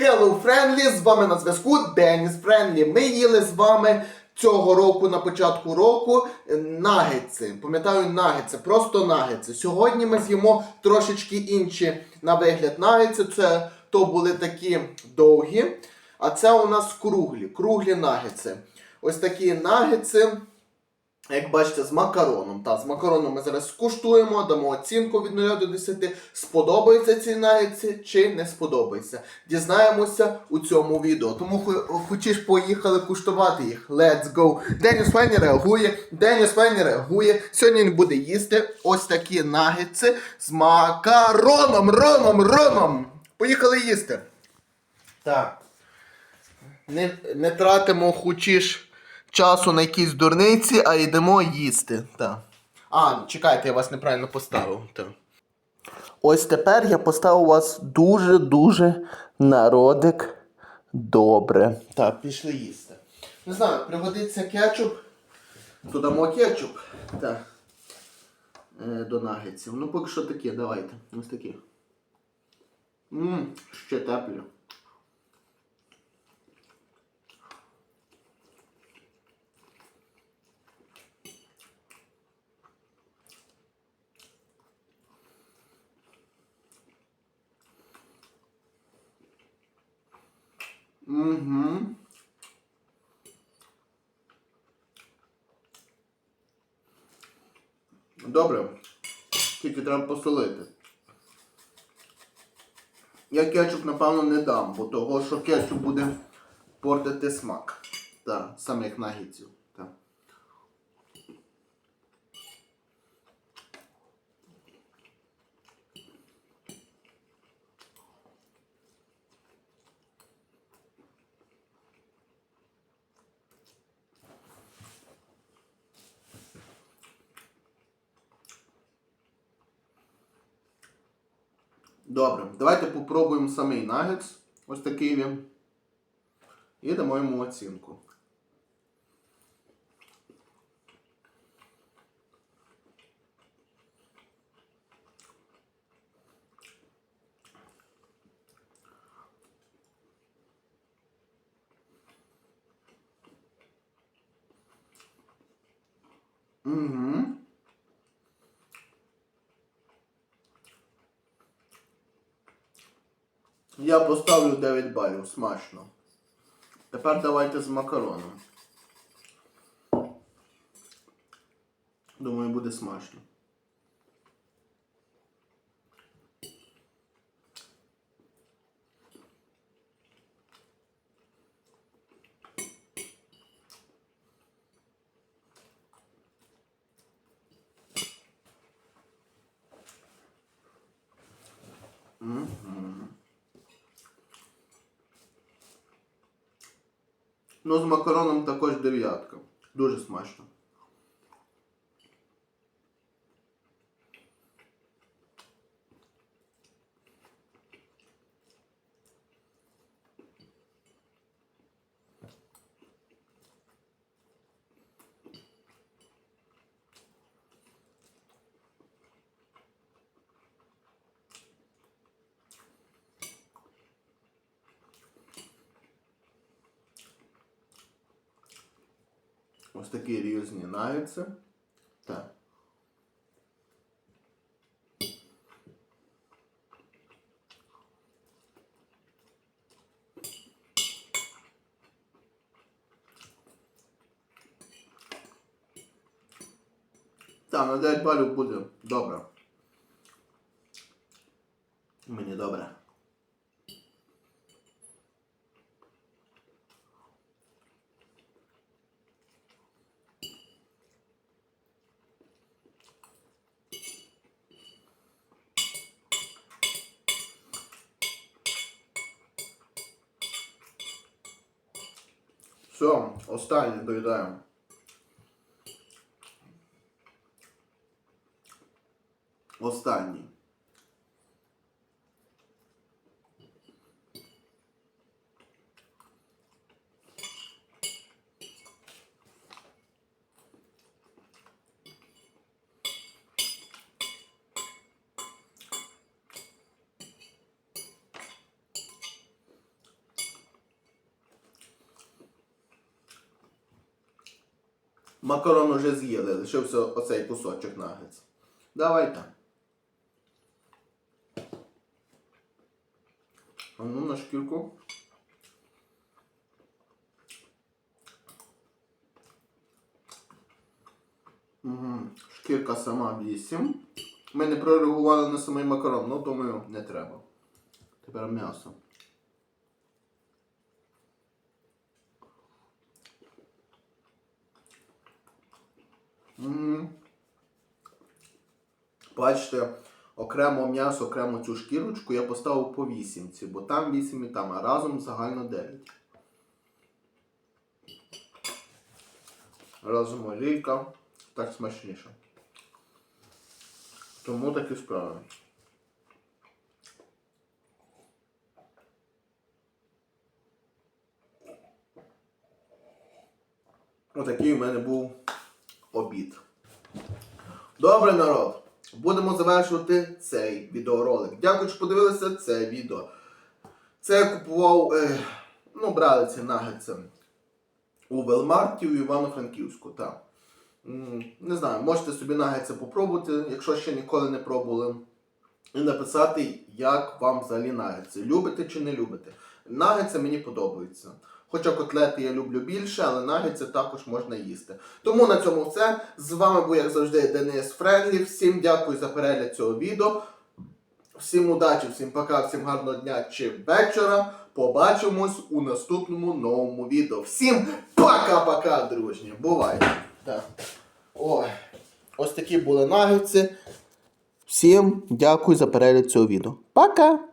Hello Friendly, з вами на зв'язку Деніс Френлі. Ми їли з вами цього року на початку року е, нагетси. Пам'ятаю, нагетси, просто нагетси. Сьогодні ми з'їмо трошечки інші на вигляд нагетси. Це то були такі довгі, а це у нас круглі, круглі нагетси. Ось такі нагетси. Як бачите, з макароном. Та, з макароном ми зараз скуштуємо, дамо оцінку від 0 до 10. Сподобаються ці нагетси чи не сподобаються. Дізнаємося у цьому відео. Тому хо- хочеш поїхали куштувати їх. Let's go! Деніс Фені реагує. Деніс Фені реагує. Сьогодні він буде їсти ось такі нагетси з макароном. Роном, роном. Поїхали їсти. Так. Не, не тратимо хочеш часу на якісь дурниці, а йдемо їсти. Так. А, чекайте, я вас неправильно поставив. Так. Ось тепер я поставив вас дуже-дуже народик добре. Так, пішли їсти. Не знаю, пригодиться кетчуп. Додамо кетчуп. Так. Е, до нагетсів. Ну, поки що такі, давайте. Ось такі. Ммм, ще теплі. Угу. Добре. Тільки треба посолити. Я кетчуп, напевно, не дам, бо того, що кетчуп буде портити смак. Так, самих нагідців. Так. Добре, давайте попробуємо самий нагетс. Ось такий він. І дамо йому оцінку. Угу. Я поставлю 9 балів, смачно. Тепер давайте з макароном. Думаю, буде смачно. Ну, з макароном також дев'ятка. Дуже смачно. Ось такі різні нагетси. Так. Так, на 9 балів буде добре. Мені добре. Все, останнє доїдаємо. Останній. Макарон уже з'їли, лишився оцей кусочок нагетс. Давайте. А ну на шкірку. Угу. Шкірка сама 8. Ми не прореагували на самий макарон, ну думаю, не треба. Тепер м'ясо. Бачите, окремо м'ясо, окремо цю шкірочку я поставив по вісімці, бо там 8 і там, а разом загально 9. Разом олійка, так смачніше. Тому такі справи. Отакий у мене був обід. Добре, народ. Будемо завершувати цей відеоролик. Дякую, що подивилися це відео. Це я купував, е, ну, брали ці нагетси у Велмарті у Івано-Франківську. Так. Не знаю, можете собі нагетси попробувати, якщо ще ніколи не пробували. І написати, як вам взагалі нагетси. Любите чи не любите. Нагетси мені подобаються. Хоча котлети я люблю більше, але нагетси також можна їсти. Тому на цьому все. З вами був, як завжди, Денис Френлі. Всім дякую за перегляд цього відео. Всім удачі, всім пока, всім гарного дня чи вечора. Побачимось у наступному новому відео. Всім пока-пока, дружні. Бувайте. Так. Ой. Ось такі були нагетси. Всім дякую за перегляд цього відео. Пока!